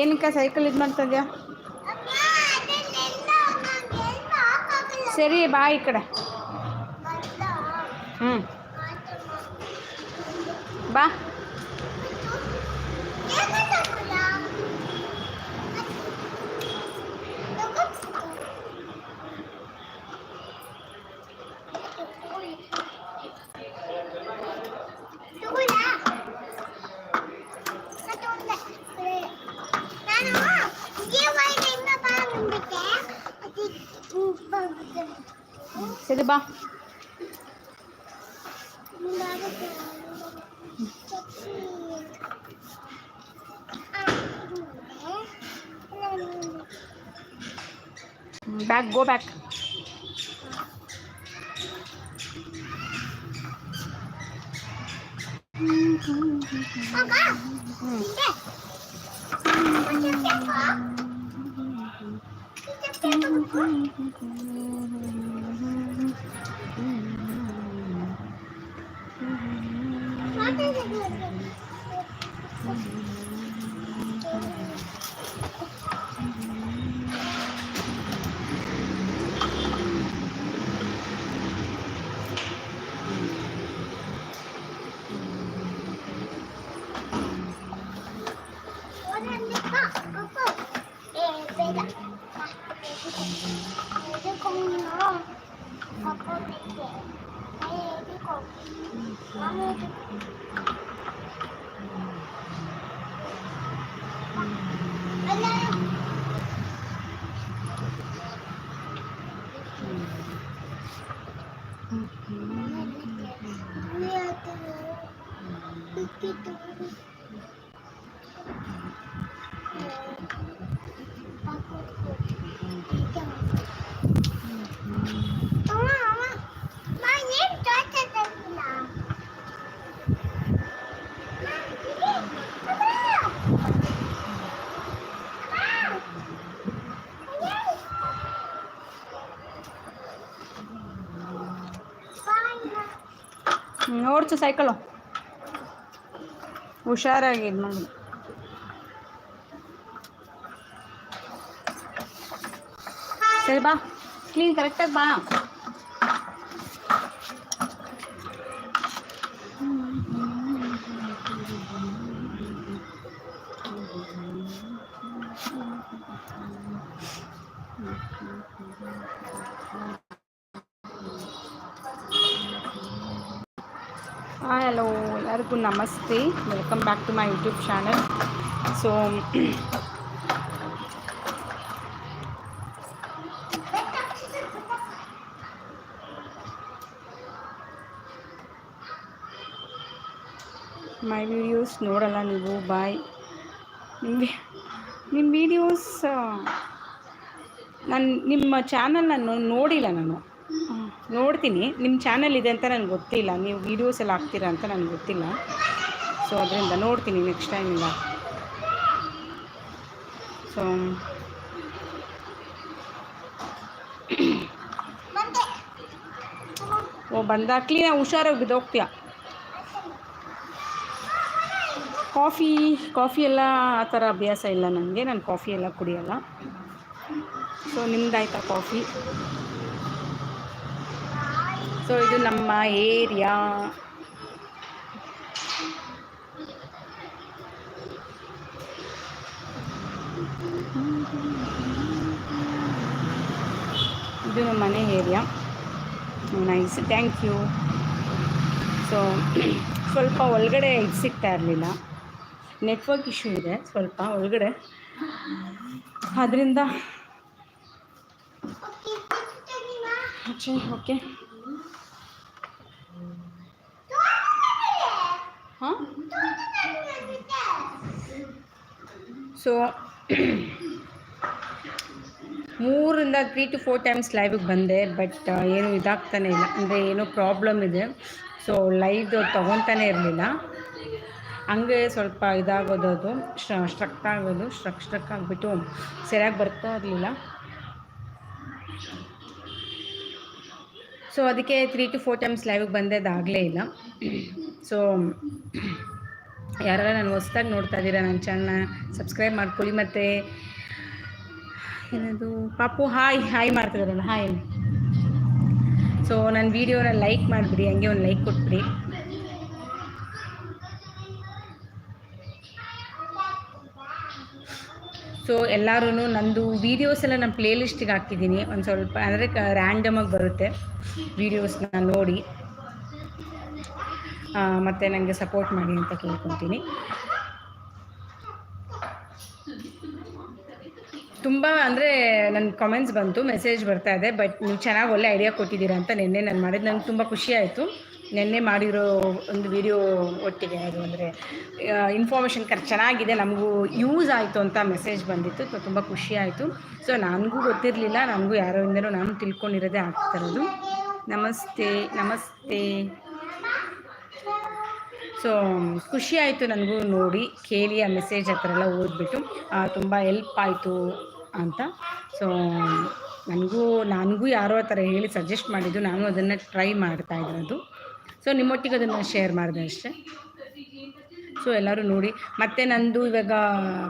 ಏನಕ್ಕ ಸೈಕಲ್ ಇದು ಮಾಡ್ತಾ ಇದೆಯಾ ಸರಿ ಬಾ ಈ ಕಡೆ. ಹ್ಞೂ ಬಾ. back, go back. Notes cycle ಹುಷಾರಾಗಿ ಇದು ಮಾಡಿ ಸರಿ ಬಾ ಕ್ಲೀನ್ ಕರೆಕ್ಟಾಗಿ ಬಾ. ಹಲೋ ಎಲ್ಲರಿಗೂ ನಮಸ್ತೆ welcome back to my YouTube channel so my videos ನೋಡಲ್ಲ ನೀವು? ಬಾಯ್ ನಿಮ್ಮ ನಿಮ್ಮ ವೀಡಿಯೋಸ್ ನಾನು ನಿಮ್ಮ ಚಾನಲ್ ನಾನು ನೋಡಿಲ್ಲ ನಾನು. ಹ್ಮ್, ನೋಡ್ತೀನಿ. ನಿಮ್ಮ ಚಾನಲ್ ಇದೆ ಅಂತ ನನಗೆ ಗೊತ್ತಿಲ್ಲ. ನೀವು ವೀಡಿಯೋಸ್ ಎಲ್ಲ ಹಾಕ್ತೀರ ಅಂತ ನನಗೆ ಗೊತ್ತಿಲ್ಲ. ಸೊ ಅದರಿಂದ ನೋಡ್ತೀನಿ ನೆಕ್ಸ್ಟ್ ಟೈಮಿಂದ ಸೊ ಓ ಬಂದಾಗ್ಲಿ ನಾವು ಹುಷಾರಾಗಿ ಬಿದ್ದೋಗ್ತೀಯ? ಕಾಫಿ ಕಾಫಿ ಎಲ್ಲ ಆ ಥರ ಅಭ್ಯಾಸ ಇಲ್ಲ ನನಗೆ ನಾನು ಕಾಫಿ ಎಲ್ಲ ಕುಡಿಯಲ್ಲ. ಸೊ ನಿಮ್ದಾಯ್ತಾ ಕಾಫಿ? ಸೊ ಇದು ನಮ್ಮ ಏರಿಯಾ ಇದು ನಮ್ಮ ಮನೆ area nice thank you so ಸ್ವಲ್ಪ ಒಳಗಡೆ ಇದು ಸಿಗ್ತಾ ಇರಲಿಲ್ಲ. ನೆಟ್ವರ್ಕ್ ಇಶ್ಯೂ ಇದೆ ಸ್ವಲ್ಪ ಒಳಗಡೆ. ಅದರಿಂದ ಓಕೆ ಓಕೆ ಹಾಂ ಸೊ ಮೂರಿಂದ ತ್ರೀ ಟು ಫೋರ್ ಟೈಮ್ಸ್ ಲೈವಿಗೆ ಬಂದೆ ಬಟ್ ಏನು ಇದಾಗ್ತಾನೆ ಇಲ್ಲ. ಅಂದರೆ ಏನೋ ಪ್ರಾಬ್ಲಮ್ ಇದೆ. ಸೊ ಲೈವ್ ತೊಗೊತಾನೆ ಇರಲಿಲ್ಲ. ಹಂಗೆ ಸ್ವಲ್ಪ ಇದಾಗೋದು ಅದು ಸ್ಟ್ರಕ್ ಆಗೋದು ಸ್ಟ್ರಕ್ ಸ್ಟ್ರಕ್ ಆಗಿಬಿಟ್ಟು, ಸರಿಯಾಗಿ ಬರ್ತಾ ಇರಲಿಲ್ಲ. ಸೊ ಅದಕ್ಕೆ ತ್ರೀ ಟು ಫೋರ್ ಟೈಮ್ಸ್ ಲೈವಿಗೆ ಬಂದದ್ದಾಗಲೇ ಇಲ್ಲ. ಸೊ ಯಾರೆಲ್ಲ ನಾನು ಹೊಸ್ದಾಗಿ ನೋಡ್ತಾ ಇದ್ದೀರಾ ನನ್ನ ಚಾನಲ್ನ ಸಬ್ಸ್ಕ್ರೈಬ್ ಮಾಡ್ಕೊಳ್ಳಿ ಮತ್ತು, ಏನದು, ಪಾಪು ಹಾಯ್ ಹಾಯ್ ಮಾಡ್ತಿದ್ದಾರಲ್ಲ ಹಾಯ್ ಸೊ ನನ್ನ ವೀಡಿಯೋನ ಲೈಕ್ ಮಾಡಿಬಿಡಿ, ಹಂಗೆ ಒಂದು ಲೈಕ್ ಕೊಟ್ಬಿಡಿ. ಸೊ ಎಲ್ಲರೂ ನಂದು ವೀಡಿಯೋಸ್ ಎಲ್ಲ ನಾನು ಪ್ಲೇಲಿಸ್ಟಿಗೆ ಹಾಕಿದ್ದೀನಿ. ಒಂದು ಸ್ವಲ್ಪ, ಅಂದರೆ ರ್ಯಾಂಡಮಾಗಿ ಬರುತ್ತೆ. ವೀಡಿಯೋಸ್ನ ನೋಡಿ ಮತ್ತು ನನಗೆ ಸಪೋರ್ಟ್ ಮಾಡಿ ಅಂತ ಕೇಳ್ಕೊತೀನಿ. ತುಂಬ ಅಂದರೆ ನನ್ನ ಕಾಮೆಂಟ್ಸ್ ಬಂತು ಮೆಸೇಜ್ ಬರ್ತಾ ಇದೆ ಬಟ್ ನೀವು ಚೆನ್ನಾಗಿ ಒಳ್ಳೆ ಐಡಿಯಾ ಕೊಟ್ಟಿದ್ದೀರಾ ಅಂತ ನಿನ್ನೆ ನಾನು ಮಾಡಿದ್ದು ನನಗೆ ತುಂಬ ಖುಷಿ ಆಯಿತು. ನಿನ್ನೆ ಮಾಡಿರೋ ಒಂದು ವಿಡಿಯೋ ಒಟ್ಟಿಗೆ ಅದು ಅಂದರೆ ಇನ್ಫಾರ್ಮೇಷನ್ ಕರೆಕ್ಟ್ ಚೆನ್ನಾಗಿದೆ, ನಮಗೂ ಯೂಸ್ ಆಯಿತು ಅಂತ ಮೆಸೇಜ್ ಬಂದಿತ್ತು ಸೊ ತುಂಬ ಖುಷಿ ಆಯಿತು. ಸೊ ನನಗೂ ಗೊತ್ತಿರಲಿಲ್ಲ, ನನಗೂ ಯಾರೋ ಇಂದನೂ ನಾನು ತಿಳ್ಕೊಂಡಿರೋದೇ ಆಗ್ತಿರೋದು ನಮಸ್ತೆ ನಮಸ್ತೆ. ಸೊ ಖುಷಿ ಆಯಿತು ನನಗೂ ನೋಡಿ ಕೇಳಿ ಆ ಮೆಸೇಜ್ ಹತ್ರ ಎಲ್ಲ ಓದ್ಬಿಟ್ಟು ತುಂಬ ಎಲ್ಪ್ ಆಯಿತು ಅಂತ. ಸೊ ನನಗೂ ನನಗೂ ಯಾರೋ ಆ ಥರ ಹೇಳಿ ಸಜೆಸ್ಟ್ ಮಾಡಿದ್ದು. ನಾನು ಅದನ್ನು ಟ್ರೈ ಮಾಡ್ತಾ ಇರೋದು. ಸೊ ನಿಮ್ಮೊಟ್ಟಿಗೆ ಅದನ್ನು ಶೇರ್ ಮಾಡಿದೆ ಅಷ್ಟೇ. ಸೊ ಎಲ್ಲರೂ ನೋಡಿ ಮತ್ತು ನಂದು ಇವಾಗ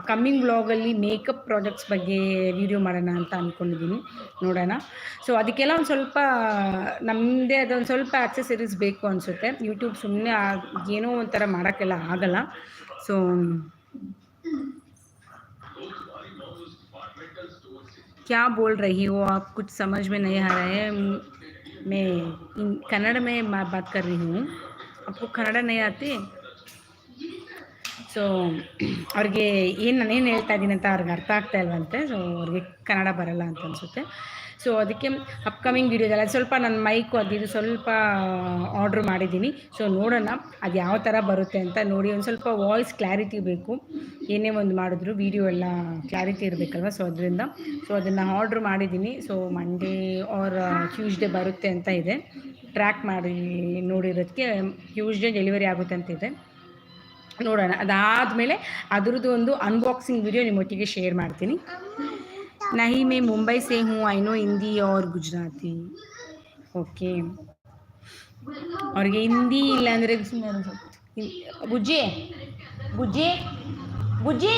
ಕಮ್ಮಿಂಗ್ ವ್ಲಾಗಲ್ಲಿ ಮೇಕಪ್ ಪ್ರಾಡಕ್ಟ್ಸ್ ಬಗ್ಗೆ ವಿಡಿಯೋ ಮಾಡೋಣ ಅಂತ ಅಂದ್ಕೊಂಡಿದ್ದೀನಿ ನೋಡೋಣ ಸೊ ಅದಕ್ಕೆಲ್ಲ ಒಂದು ಸ್ವಲ್ಪ ನಮ್ಮದೇ ಅದೊಂದು ಸ್ವಲ್ಪ ಆಕ್ಸೆಸರೀಸ್ ಬೇಕು ಅನಿಸುತ್ತೆ ಯೂಟ್ಯೂಬ್ ಸುಮ್ಮನೆ ಏನೋ ಒಂಥರ ಮಾಡೋಕ್ಕೆಲ್ಲ ಆಗಲ್ಲ ಸೊ क्या बोल रही हो आप कुछ समझ में नहीं आ रहा है मैं कन्नड़ में बात कर रही हूँ आपको कन्नड़ नहीं आती ಸೊ ಅವ್ರಿಗೆ ಏನು ನಾನೇನು ಹೇಳ್ತಾ ಇದ್ದೀನಿ ಅಂತ ಅವ್ರಿಗೆ ಅರ್ಥ ಆಗ್ತಾ ಇಲ್ವಂತೆ. ಸೊ ಅವ್ರಿಗೆ ಕನ್ನಡ ಬರಲ್ಲ ಅಂತ ಅನಿಸುತ್ತೆ. ಸೊ ಅದಕ್ಕೆ ಅಪ್ಕಮಿಂಗ್ ವೀಡಿಯೋದಲ್ಲ ಸ್ವಲ್ಪ ನನ್ನ ಮೈಕು ಅದು ಇದು ಸ್ವಲ್ಪ ಆರ್ಡ್ರ್ ಮಾಡಿದ್ದೀನಿ. ಸೊ ನೋಡೋಣ ಅದು ಯಾವ ಥರ ಬರುತ್ತೆ ಅಂತ ನೋಡಿ. ಒಂದು ಸ್ವಲ್ಪ ವಾಯ್ಸ್ ಕ್ಲಾರಿಟಿ ಬೇಕು. ಏನೇ ಒಂದು ಮಾಡಿದ್ರು ವೀಡಿಯೋ ಎಲ್ಲ ಕ್ಲಾರಿಟಿ ಇರಬೇಕಲ್ವ? ಸೊ ಅದರಿಂದ. ಸೊ ಅದನ್ನು ಆರ್ಡ್ರ್ ಮಾಡಿದ್ದೀನಿ. ಸೊ ಮಂಡೇ ಆರ್ ಟ್ಯೂಸ್ಡೇ ಬರುತ್ತೆ ಅಂತ ಇದೆ. ಟ್ರ್ಯಾಕ್ ಮಾಡಿ ನೋಡಿರೋದಕ್ಕೆ ಟ್ಯೂಸ್ಡೇ ಡೆಲಿವರಿ ಆಗುತ್ತೆ ಅಂತ ಇದೆ. ನೋಡೋಣ. ಅದಾದಮೇಲೆ ಅದರದ್ದು ಒಂದು ಅನ್ಬಾಕ್ಸಿಂಗ್ ವಿಡಿಯೋ ನಿಮ್ಮೊಟ್ಟಿಗೆ ಶೇರ್ ಮಾಡ್ತೀನಿ. ನಹಿ ಮೇ ಮುಂಬೈ ಸೇ ಹ್ಞೂ I know Hindi or Gujarati okay ಅವ್ರಿಗೆ ಹಿಂದಿ ಇಲ್ಲ ಅಂದರೆ ಬುಜ್ಜಿ ಬುಜ್ಜಿ ಬುಜ್ಜಿ.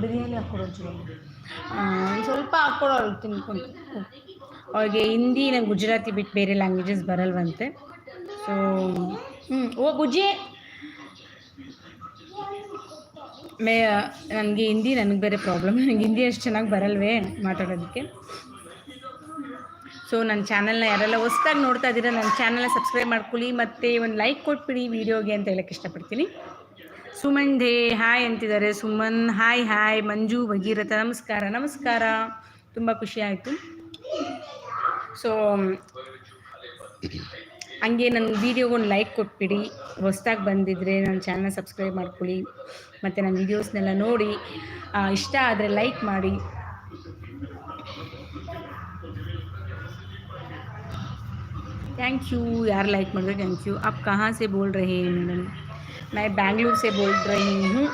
ಬಿರಿಯಾನಿ ಹಾಕ್ಕೊಡೋ ಸ್ವಲ್ಪ ಹಾಕ್ಕೊಡೋ ತಿನ್ಕೊಂಡು. ಅವ್ರಿಗೆ ಹಿಂದಿ ನಂಗೆ ಗುಜರಾತಿ ಬಿಟ್ಟು ಬೇರೆ ಲ್ಯಾಂಗ್ವೇಜಸ್ ಬರಲ್ವಂತೆ. ಸೊ ಹ್ಞೂ ಓ, ಬುಜ್ಜಿ. ಮೇ, ನನಗೆ ಹಿಂದಿ ನನಗೆ ಬೇರೆ ಪ್ರಾಬ್ಲಮ್ ನನಗೆ ಹಿಂದಿ ಅಷ್ಟು ಚೆನ್ನಾಗಿ ಬರಲ್ವೇ ಮಾತಾಡೋದಕ್ಕೆ. ಸೊ ನನ್ನ ಚಾನಲ್ನ ಯಾರೆಲ್ಲ ಹೊಸ್ದಾಗಿ ನೋಡ್ತಾ ಇದ್ದೀರಾ ನನ್ನ ಚಾನಲ್ನ ಸಬ್ಸ್ಕ್ರೈಬ್ ಮಾಡ್ಕೊಳ್ಳಿ, ಮತ್ತು ಒಂದು ಲೈಕ್ ಕೊಟ್ಬಿಡಿ ವೀಡಿಯೋಗೆ ಅಂತ ಹೇಳಕ್ಕೆ ಇಷ್ಟಪಡ್ತೀನಿ. ಸುಮನ್ ಧೇ ಹಾಯ್ ಅಂತಿದ್ದಾರೆ. ಸುಮನ್ ಹಾಯ್ ಹಾಯ್ ಮಂಜು ಭಗೀರಥ, ನಮಸ್ಕಾರ ನಮಸ್ಕಾರ. ತುಂಬ ಖುಷಿ ಆಯಿತು. ಸೊ ಹಂಗೆ ನನ್ನ ವೀಡಿಯೋಗೆ ಒಂದು ಲೈಕ್ ಕೊಟ್ಬಿಡಿ ಹೊಸ್ದಾಗಿ ಬಂದಿದ್ದರೆ ನನ್ನ ಚಾನಲ್ ಸಬ್ಸ್ಕ್ರೈಬ್ ಮಾಡ್ಕೊಳ್ಳಿ ಮತ್ತು ನನ್ನ ವೀಡಿಯೋಸ್ನೆಲ್ಲ ನೋಡಿ ಇಷ್ಟ ಆದರೆ ಲೈಕ್ ಮಾಡಿ ಥ್ಯಾಂಕ್ ಯು ಯಾರು ಲೈಕ್ ಮಾಡಿದ್ರೆ ಥ್ಯಾಂಕ್ ಯು आप कहाँ से बोल रहे हैं मैडम मैं बैंगलोर से बोल रही हूँ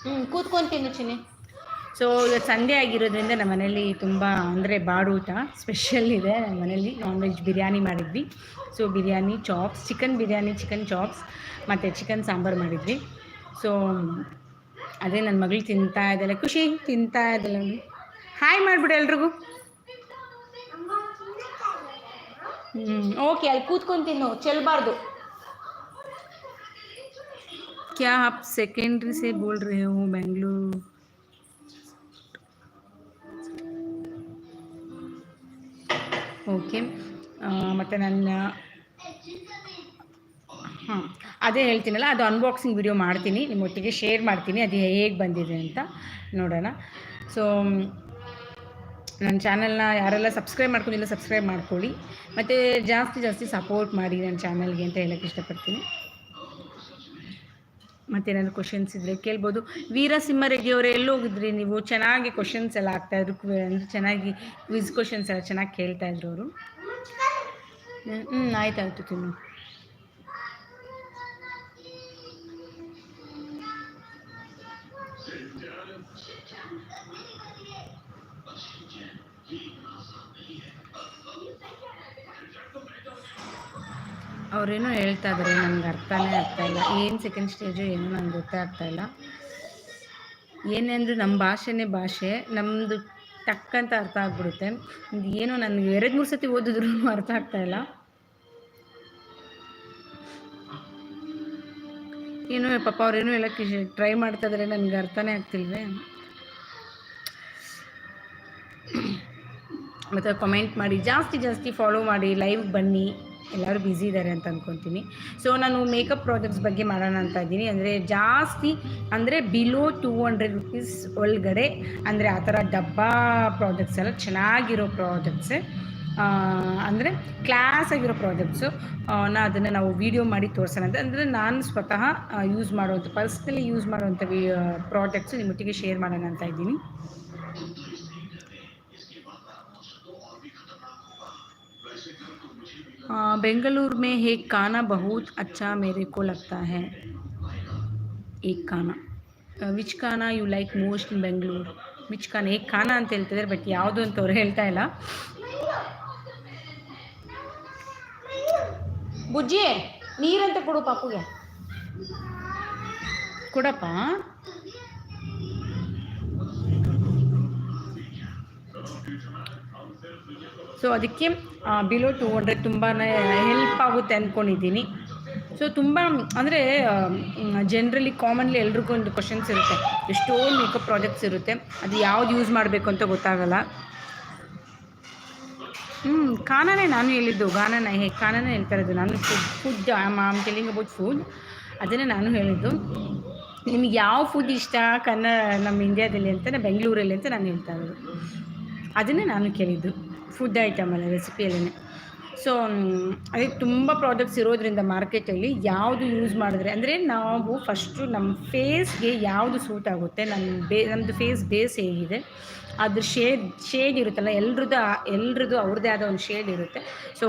ಹ್ಞೂ ಕೂತ್ಕೊಂತೀನಿ ಚಿನ್ನಿ ಸೊ ಇವತ್ತು ಸಂಡೇ ಆಗಿರೋದ್ರಿಂದ ನಮ್ಮ ಮನೇಲಿ ತುಂಬ ಅಂದರೆ ಬಾಡೂಟ ಸ್ಪೆಷಲ್ ಇದೆ ನಮ್ಮ ಮನೇಲಿ ನಾನ್ ವೆಜ್ ಬಿರಿಯಾನಿ ಮಾಡಿದ್ವಿ so biryani chops chicken biryani chicken chops ಮತ್ತು ಚಿಕನ್ ಸಾಂಬಾರು ಮಾಡಿದ್ವಿ ಸೊ ಅದೇ ನನ್ನ ಮಗಳು ತಿಂತಾ ಇದ್ದಾಳೆ ಖುಷಿ ತಿಂತಾ ಇದ್ದಾಳೆ ಹಾಯ್ ಮಾಡಿಬಿಡು ಎಲ್ರಿಗೂ ಹ್ಞೂ ಓಕೆ ಅಲ್ಲಿ ಕೂತ್ಕೊಂತೀನಿ ಚೆಲ್ಬಾರ್ದು क्या आप सेकेंडरी से बोल रहे हो बेंगलुरु ಓಕೆ. ಮತ್ತು ನನ್ನ ಹಾಂ ಅದೇ ಹೇಳ್ತೀನಲ್ಲ, ಅದು ಅನ್ಬಾಕ್ಸಿಂಗ್ ವಿಡಿಯೋ ಮಾಡ್ತೀನಿ, ನಿಮ್ಮೊಟ್ಟಿಗೆ ಶೇರ್ ಮಾಡ್ತೀನಿ, ಅದು ಹೇಗೆ ಬಂದಿದೆ ಅಂತ ನೋಡೋಣ. ಸೊ ನನ್ನ ಚಾನಲ್ನ ಯಾರೆಲ್ಲ ಸಬ್ಸ್ಕ್ರೈಬ್ ಮಾಡ್ಕೊಂಡಿಲ್ಲ ಸಬ್ಸ್ಕ್ರೈಬ್ ಮಾಡ್ಕೊಳ್ಳಿ. ಮತ್ತು ಜಾಸ್ತಿ ಜಾಸ್ತಿ ಸಪೋರ್ಟ್ ಮಾಡಿ ನನ್ನ ಚಾನಲ್ಗೆ ಅಂತ ಹೇಳೋಕ್ಕೆ ಇಷ್ಟಪಡ್ತೀನಿ. ಮತ್ತೇನಾದ್ರು ಕ್ವಶನ್ಸ್ ಇದ್ದರೆ ಕೇಳ್ಬೋದು. ವೀರಸಿಂಹ ರೆಡ್ಡಿಯವರೇ ಎಲ್ಲೋ ಹೋಗಿದ್ರಿ ನೀವು? ಚೆನ್ನಾಗಿ ಕ್ವಶನ್ಸ್ ಎಲ್ಲ ಆಗ್ತಾ ಇದ್ರು ಅಂದರೆ ಚೆನ್ನಾಗಿ ಕ್ವಿಸ್ ಕ್ವಶನ್ಸ್ ಎಲ್ಲ ಚೆನ್ನಾಗಿ ಕೇಳ್ತಾ ಇದ್ರು ಅವರು. ಹ್ಞೂ ಆಯ್ತಾಯ್ತು ತಿನ್ನು. ಅವರೇನೋ ಹೇಳ್ತಾ ಇದ್ದಾರೆ ನನಗೆ ಅರ್ಥನೇ ಆಗ್ತಾ ಇಲ್ಲ. ಏನು ಸೆಕೆಂಡ್ ಸ್ಟೇಜು ಏನು ನನಗೆ ಗೊತ್ತೇ ಆಗ್ತಾ ಇಲ್ಲ. ಏನೆಂದ್ರೆ ನಮ್ಮ ಭಾಷೆನೇ ಭಾಷೆ ನಮ್ಮದು ಟಕ್ಕಂತ ಅರ್ಥ ಆಗ್ಬಿಡುತ್ತೆ. ಇದು ಏನೋ ನನಗೆ ಎರಡು ಮೂರು ಸತಿ ಓದಿದ್ರು ಅರ್ಥ ಆಗ್ತಾ ಇಲ್ಲ. ಏನೋ ಪಾಪ ಅವ್ರೇನೋ ಹೇಳೋಕ್ಕೆ ಟ್ರೈ ಮಾಡ್ತಾ ನನಗೆ ಅರ್ಥನೇ ಆಗ್ತಿಲ್ವೇ. ಮತ್ತು ಕಮೆಂಟ್ ಮಾಡಿ, ಜಾಸ್ತಿ ಜಾಸ್ತಿ ಫಾಲೋ ಮಾಡಿ ಲೈವ್ಗೆ ಬನ್ನಿ. ಎಲ್ಲರೂ ಬ್ಯುಸಿ ಇದ್ದಾರೆ ಅಂತ ಅಂದ್ಕೊತೀನಿ ಸೊ ನಾನು ಮೇಕಪ್ ಪ್ರಾಡಕ್ಟ್ಸ್ ಬಗ್ಗೆ ಮಾಡೋಣ ಅಂತ ಇದ್ದೀನಿ. ಅಂದರೆ ಜಾಸ್ತಿ ಅಂದರೆ ಬಿಲೋ ಟೂ ಹಂಡ್ರೆಡ್ ರುಪೀಸ್ ಒಳಗಡೆ ಅಂದರೆ ಆ ಥರ ಡಬ್ಬಾ ಪ್ರಾಡಕ್ಟ್ಸ್ ಎಲ್ಲ ಚೆನ್ನಾಗಿರೋ ಪ್ರಾಡಕ್ಟ್ಸೇ ಅಂದರೆ ಕ್ಲಾಸ್ ಆಗಿರೋ ಪ್ರಾಡಕ್ಟ್ಸು ನಾ ಅದನ್ನು ನಾವು ವೀಡಿಯೋ ಮಾಡಿ ತೋರಿಸೋಣ ಅಂತ. ಅಂದರೆ ನಾನು ಸ್ವತಃ ಯೂಸ್ ಮಾಡುವಂಥ ಪರ್ಸ್ನಲಿ ಯೂಸ್ ಮಾಡುವಂಥ ವಿ ಪ್ರಾಡಕ್ಟ್ಸು ನಿಮ್ಮೊಟ್ಟಿಗೆ ಶೇರ್ ಮಾಡೋಣ ಅಂತ ಇದ್ದೀನಿ. बेंगलुरु में एक खाना बहुत अच्छा मेरे को लगता है एक खाना which khana you like most in Bengaluru which khana ಏಕ್ ಖಾನ ಅಂತ ಹೇಳ್ತಿದ್ದಾರೆ ಬಟ್ ಯಾವುದು ಅಂತ ಅವ್ರು ಹೇಳ್ತಾ ಇಲ್ಲ ಬುಜ್ಜಿ ನೀರಂತ ಕೊಡು ಪಾಪುಗೆ ಕೊಡಪ್ಪ ಸೊ ಅದಕ್ಕೆ ಬಿಲೋ ಟು ಹಂಡ್ರೆಡ್ ತುಂಬಾ ಹೆಲ್ಪ್ ಆಗುತ್ತೆ ಅಂದ್ಕೊಂಡಿದ್ದೀನಿ ಸೊ ತುಂಬ, ಅಂದರೆ ಜನ್ರಲಿ ಕಾಮನ್ಲಿ ಎಲ್ರಿಗೂ ಒಂದು ಕ್ವಶನ್ಸ್ ಇರುತ್ತೆ. ಎಷ್ಟೋ ಮೇಕಪ್ ಪ್ರಾಡಕ್ಟ್ಸ್ ಇರುತ್ತೆ. ಅದು ಯಾವ್ದು ಯೂಸ್ ಮಾಡಬೇಕು ಅಂತ ಗೊತ್ತಾಗಲ್ಲ. ಹ್ಞೂ ಖಾನಾನೇ ನಾನು ಹೇಳಿದ್ದು, ಗಾನನ. ಹೇ ಖಾನಾನೇ ಹೇಳ್ತಾ ಇರೋದು. ನಾನು food food am telling about food ಅದನ್ನೇ ನಾನು ಹೇಳಿದ್ದು. ನಿಮಗೆ ಯಾವ ಫುಡ್ ಇಷ್ಟ? ಕನ್ನಡ ನಮ್ಮ ಇಂಡಿಯಾದಲ್ಲಿ ಅಂತ ಬೆಂಗಳೂರಲ್ಲಿ ಅಂತ ನಾನು ಹೇಳ್ತಾ ಇರೋದು. ಅದನ್ನೇ ನಾನು ಕೇಳಿದ್ದು. ಫುಡ್ ಐಟಮಲ್ಲ ರೆಸಿಪಿಯಲ್ಲೇ ಸೊ ಅದಕ್ಕೆ ತುಂಬ ಪ್ರಾಡಕ್ಟ್ಸ್ ಇರೋದ್ರಿಂದ ಮಾರ್ಕೆಟಲ್ಲಿ ಯಾವುದು ಯೂಸ್ ಮಾಡಿದ್ರೆ, ಅಂದರೆ ನಾವು ಫಸ್ಟು ನಮ್ಮ ಫೇಸ್ಗೆ ಯಾವುದು ಸೂಟ್ ಆಗುತ್ತೆ ನಮ್ಮ ಬೇ ನಮ್ಮದು ಫೇಸ್ ಬೇಸ್ ಹೇಗಿದೆ, ಅದ್ರ ಶೇಡ್ ಶೇಡ್ ಇರುತ್ತಲ್ಲ, ಎಲ್ರದ್ದು ಎಲ್ರದ್ದು ಅವ್ರದ್ದೇ ಆದ ಒಂದು ಶೇಡ್ ಇರುತ್ತೆ. ಸೊ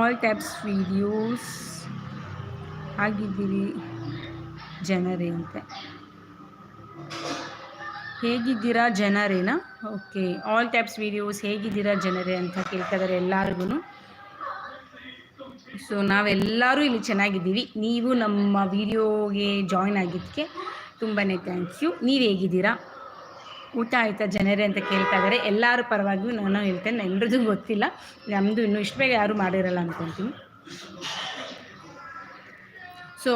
ಆಲ್ ಟೈಪ್ಸ್ ವೀಡಿಯೋಸ್ ಆಗಿದ್ದೀವಿ ಜನರೇ ಅಂತೆ. ಹೇಗಿದ್ದೀರಾ ಜನರೇನಾ? ಓಕೆ ಆಲ್ ಟೈಪ್ಸ್ ವೀಡಿಯೋಸ್ ಹೇಗಿದ್ದೀರಾ ಜನರೇ ಅಂತ ಕೇಳ್ತಿದ್ದಾರೆ ಎಲ್ಲರಿಗೂ ಸೊ ನಾವೆಲ್ಲರೂ ಇಲ್ಲಿ ಚೆನ್ನಾಗಿದ್ದೀವಿ. ನೀವು ನಮ್ಮ ವಿಡಿಯೋಗೆ ಜಾಯ್ನ್ ಆಗಿದ್ದಕ್ಕೆ ತುಂಬಾ ಥ್ಯಾಂಕ್ ಯು ನೀವು ಹೇಗಿದ್ದೀರಾ? ಊಟ ಆಯಿತಾ ಜನರೇ ಅಂತ ಕೇಳ್ತಾ ಇದ್ದಾರೆ ಎಲ್ಲರೂ ಪರವಾಗಿಯೂ ನಾನು ಹೇಳ್ತೇನೆ ಎಲ್ರಿಗೂ ಗೊತ್ತಿಲ್ಲ. ನಮ್ಮದು ಇನ್ನೂ ಇಷ್ಟು ಬೇಗ ಯಾರೂ ಮಾಡಿರಲ್ಲ ಅಂದ್ಕೊತೀನಿ ಸೊ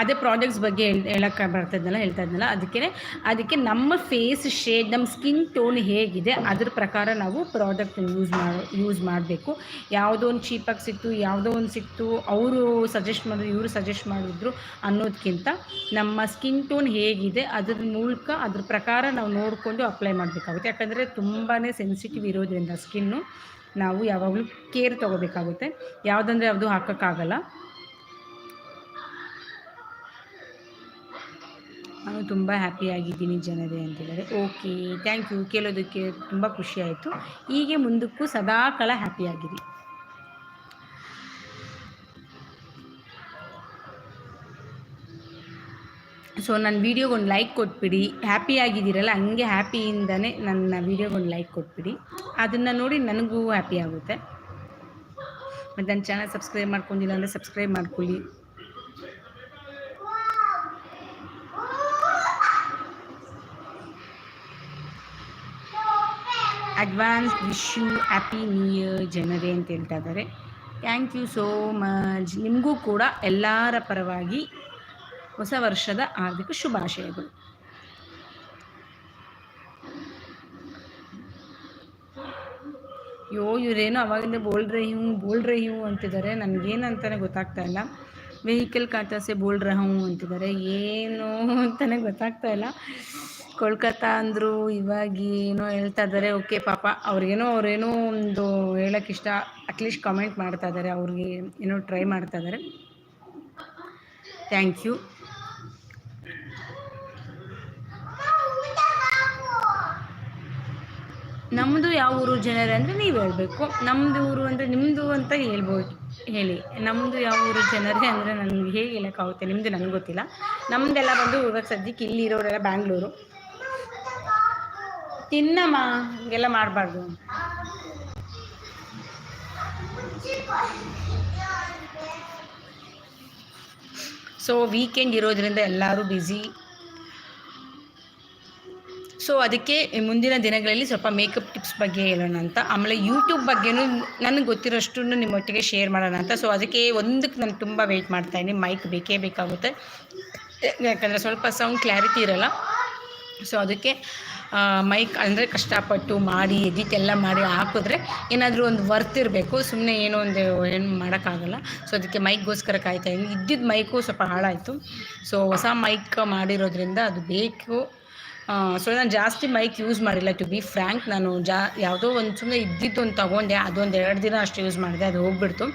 ಅದೇ ಪ್ರಾಡಕ್ಟ್ಸ್ ಬಗ್ಗೆ ಹೇಳ್, ಹೇಳೋಕೆ ಬರ್ತಾ ಇದ್ನಲ್ಲ ಹೇಳ್ತಾ ಇದ್ನಲ್ಲ ಅದಕ್ಕೆ ಅದಕ್ಕೆ ನಮ್ಮ ಫೇಸ್ ಶೇಡ್ ನಮ್ಮ ಸ್ಕಿನ್ ಟೋನ್ ಹೇಗಿದೆ, ಅದ್ರ ಪ್ರಕಾರ ನಾವು ಪ್ರಾಡಕ್ಟ್ ಯೂಸ್ ಮಾಡೋ ಯೂಸ್ ಮಾಡಬೇಕು. ಯಾವುದೋ ಒಂದು ಚೀಪಾಗಿ ಸಿಕ್ತು, ಯಾವುದೋ ಒಂದು ಸಿಕ್ತು, ಅವರು ಸಜೆಸ್ಟ್ ಮಾಡಿದ್ರು ಇವರು ಸಜೆಸ್ಟ್ ಮಾಡಿದ್ರು ಅನ್ನೋದಕ್ಕಿಂತ ನಮ್ಮ ಸ್ಕಿನ್ ಟೋನ್ ಹೇಗಿದೆ, ಅದ್ರ ಮೂಲಕ ಅದ್ರ ಪ್ರಕಾರ ನಾವು ನೋಡಿಕೊಂಡು ಅಪ್ಲೈ ಮಾಡಬೇಕಾಗುತ್ತೆ. ಯಾಕಂದರೆ ತುಂಬಾ ಸೆನ್ಸಿಟಿವ್ ಇರೋದ್ರಿಂದ ಸ್ಕಿನ್ನು ನಾವು ಯಾವಾಗಲೂ ಕೇರ್ ತೊಗೋಬೇಕಾಗುತ್ತೆ. ಯಾವುದಂದರೆ ಯಾವುದು ಹಾಕೋಕ್ಕಾಗಲ್ಲ. ನಾನು ತುಂಬ ಹ್ಯಾಪಿಯಾಗಿದ್ದೀನಿ ಜನರೇ ಹೇಳಿದರೆ ಓಕೆ ಥ್ಯಾಂಕ್ ಯು ಕೇಳೋದಕ್ಕೆ ತುಂಬ ಖುಷಿ ಆಯಿತು. ಹೀಗೆ ಮುಂದಕ್ಕೂ ಸದಾಕಾಲ ಹ್ಯಾಪಿಯಾಗಿರಿ ಸೊ ನನ್ನ ವೀಡಿಯೋಗೆ ಒಂದು ಲೈಕ್ ಕೊಟ್ಬಿಡಿ. ಹ್ಯಾಪಿ ಆಗಿದ್ದೀರಲ್ಲ, ಹಂಗೆ ಹ್ಯಾಪಿಯಿಂದನೇ ನನ್ನ ವೀಡಿಯೋಗೆ ಒಂದು ಲೈಕ್ ಕೊಟ್ಬಿಡಿ. ಅದನ್ನು ನೋಡಿ ನನಗೂ ಹ್ಯಾಪಿ ಆಗುತ್ತೆ. ಮತ್ತು ನನ್ನ ಚಾನಲ್ ಸಬ್ಸ್ಕ್ರೈಬ್ ಮಾಡ್ಕೊಂಡಿಲ್ಲ ಅಂದರೆ ಸಬ್ಸ್ಕ್ರೈಬ್ ಮಾಡ್ಕೊಳ್ಳಿ. Advance wish you happy new year ಜನರೇ ಅಂತ ಹೇಳ್ತಾ ಇದ್ದಾರೆ. ಥ್ಯಾಂಕ್ ಯು ಸೋ ಮಚ್ ನಿಮಗೂ ಕೂಡ ಎಲ್ಲರ ಪರವಾಗಿ ಹೊಸ ವರ್ಷದ ಹಾರ್ದಿಕ ಶುಭಾಶಯಗಳು. ಯೋ, ಇವರೇನು ಅವಾಗಿಂದ ಬೋಲ್ಡ್ರೆ ಇವು ಹ್ಞೂ ಇವು ಅಂತಿದ್ದಾರೆ. ನನಗೇನಂತಾನೆ ಗೊತ್ತಾಗ್ತಾ ಇಲ್ಲ. ವೆಹಿಕಲ್ ಕಾಟಾಸೆ ಬೋಲ್ ರಹ ಅಂತಿದ್ದಾರೆ ಏನು ಅಂತಲೇ ಗೊತ್ತಾಗ್ತಾ ಇಲ್ಲ. ಕೋಲ್ಕತ್ತಾ ಅಂದರು ಇವಾಗ ಏನೋ ಹೇಳ್ತಾ ಇದ್ದಾರೆ ಓಕೆ, ಪಾಪ ಅವ್ರಿಗೇನೋ ಅವ್ರೇನೋ ಒಂದು ಹೇಳೋಕ್ಕೆ ಇಷ್ಟ. ಅಟ್ಲೀಸ್ಟ್ ಕಮೆಂಟ್ ಮಾಡ್ತಾ ಇದ್ದಾರೆ ಅವ್ರಿಗೆ ಏನೋ ಟ್ರೈ ಮಾಡ್ತಾ ಇದ್ದಾರೆ ಥ್ಯಾಂಕ್ ಯು ನಮ್ಮದು ಯಾವ ಊರು ಜನರೇ ಅಂದರೆ ನೀವು ಹೇಳಬೇಕು. ನಮ್ಮದು ಊರು ಅಂದರೆ ನಿಮ್ಮದು ಅಂತ ಹೇಳ್ಬೋದು. ಹೇಳಿ. ನಮ್ಮದು ಯಾವ ಊರು ಜನರೇ ಅಂದರೆ ನನಗೆ ಹೇಗೆ ಹೇಳೋಕ್ಕಾಗುತ್ತೆ ನಿಮ್ಮದು ನನಗೆ ಗೊತ್ತಿಲ್ಲ. ನಮ್ದೆಲ್ಲ ಬಂದು ಇವಾಗ ಸದ್ಯಕ್ಕೆ ಇಲ್ಲಿ ಇರೋರೆಲ್ಲ ಬ್ಯಾಂಗ್ಳೂರು. ತಿನ್ನಮ್ಮ, ಹಂಗೆಲ್ಲ ಮಾಡಬಾರ್ದು. ಸೊ ವೀಕೆಂಡ್ ಇರೋದ್ರಿಂದ ಎಲ್ಲರೂ ಬ್ಯುಸಿ ಸೊ ಅದಕ್ಕೆ ಮುಂದಿನ ದಿನಗಳಲ್ಲಿ ಸ್ವಲ್ಪ ಮೇಕಪ್ ಟಿಪ್ಸ್ ಬಗ್ಗೆ ಹೇಳೋಣ ಅಂತ. ಆಮೇಲೆ ಯೂಟ್ಯೂಬ್ ಬಗ್ಗೆನೂ ನನಗೆ ಗೊತ್ತಿರೋಷ್ಟು ನಿಮ್ಮೊಟ್ಟಿಗೆ ಶೇರ್ ಮಾಡೋಣ ಅಂತ. ಸೊ ಅದಕ್ಕೆ ಒಂದಕ್ಕೆ ನಾನು ತುಂಬ ವೆಯ್ಟ್ ಮಾಡ್ತಾಯಿದ್ದೀನಿ ಮೈಕ್ ಬೇಕೇ ಬೇಕಾಗುತ್ತೆ. ಯಾಕಂದರೆ ಸ್ವಲ್ಪ ಸೌಂಡ್ ಕ್ಲಾರಿಟಿ ಇರೋಲ್ಲ. ಸೊ ಅದಕ್ಕೆ ಮೈಕ್ ಅಂದರೆ ಕಷ್ಟಪಟ್ಟು ಮಾಡಿ ಎಡಿಟ್ ಎಲ್ಲ ಮಾಡಿ ಹಾಕಿದ್ರೆ ಏನಾದರೂ ಒಂದು ವರ್ತ್ ಇರಬೇಕು. ಸುಮ್ಮನೆ ಏನೋ ಒಂದು, ಏನು ಮಾಡೋಕ್ಕಾಗಲ್ಲ. ಸೊ ಅದಕ್ಕೆ ಮೈಕ್ಗೋಸ್ಕರ ಕಾಯ್ತಾ ಇದ್ದೀನಿ. ಇದ್ದಿದ್ದ ಮೈಕು ಸ್ವಲ್ಪ ಹಾಳಾಯಿತು. ಸೊ ಹೊಸ ಮೈಕ್ ಮಾಡಿರೋದ್ರಿಂದ ಅದು ಬೇಕು. ಸೊ ನಾನು ಜಾಸ್ತಿ ಮೈಕ್ ಯೂಸ್ ಮಾಡಿಲ್ಲ ಟು ಬಿ ಫ್ರ್ಯಾಂಕ್ ನಾನು ಜಾ, ಯಾವುದೋ ಒಂದು ಸುಮ್ಮನೆ ಇದ್ದಿದ್ದು ಒಂದು ತೊಗೊಂಡೆ, ಅದೊಂದು ಎರಡು ದಿನ ಅಷ್ಟು ಯೂಸ್ ಮಾಡಿದೆ, ಅದು ಹೋಗ್ಬಿಡ್ತು.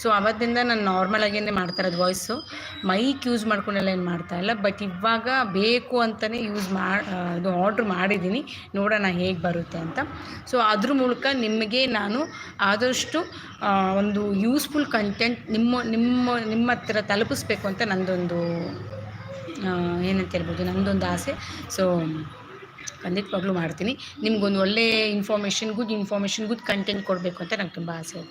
ಸೊ ಅವತ್ತಿಂದ ನಾನು ನಾರ್ಮಲಾಗೇ ಮಾಡ್ತಾ ಇರೋದು ವಾಯ್ಸು ಮೈಕ್ ಯೂಸ್ ಮಾಡ್ಕೊಂಡೆಲ್ಲ ಏನು ಮಾಡ್ತಾ ಇಲ್ಲ ಬಟ್ ಇವಾಗ ಬೇಕು ಅಂತಲೇ ಯೂಸ್ ಮಾಡಿ ಇದು ಆರ್ಡ್ರ್ ಮಾಡಿದ್ದೀನಿ. ನೋಡೋಣ ಹೇಗೆ ಬರುತ್ತೆ ಅಂತ. ಸೊ ಅದ್ರ ಮೂಲಕ ನಿಮಗೆ ನಾನು ಆದಷ್ಟು ಒಂದು ಯೂಸ್ಫುಲ್ ಕಂಟೆಂಟ್ ನಿಮ್ಮ ನಿಮ್ಮ ನಿಮ್ಮ ಹತ್ರ ತಲುಪಿಸ್ಬೇಕು ಅಂತ ನಂದೊಂದು ಏನಂತ ಹೇಳ್ಬೋದು ನನ್ನದೊಂದು ಆಸೆ. ಸೊ ಖಂಡಿತವಾಗ್ಲೂ ಮಾಡ್ತೀನಿ. ನಿಮ್ಗೊಂದು ಒಳ್ಳೆ information good information good content ಕೊಡಬೇಕು ಅಂತ ನಂಗೆ ತುಂಬ ಆಸೆ ಇದೆ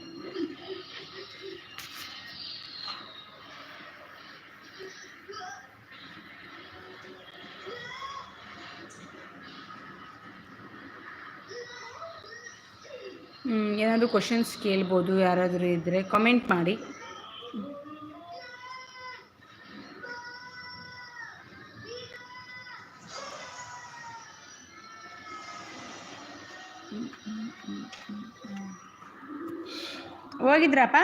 ಏನಾದರೂ ಕ್ವಶನ್ಸ್ ಕೇಳ್ಬೋದು, ಯಾರಾದರೂ ಇದ್ದರೆ ಕಮೆಂಟ್ ಮಾಡಿ. ಹೋಗಿದ್ರಪ್ಪ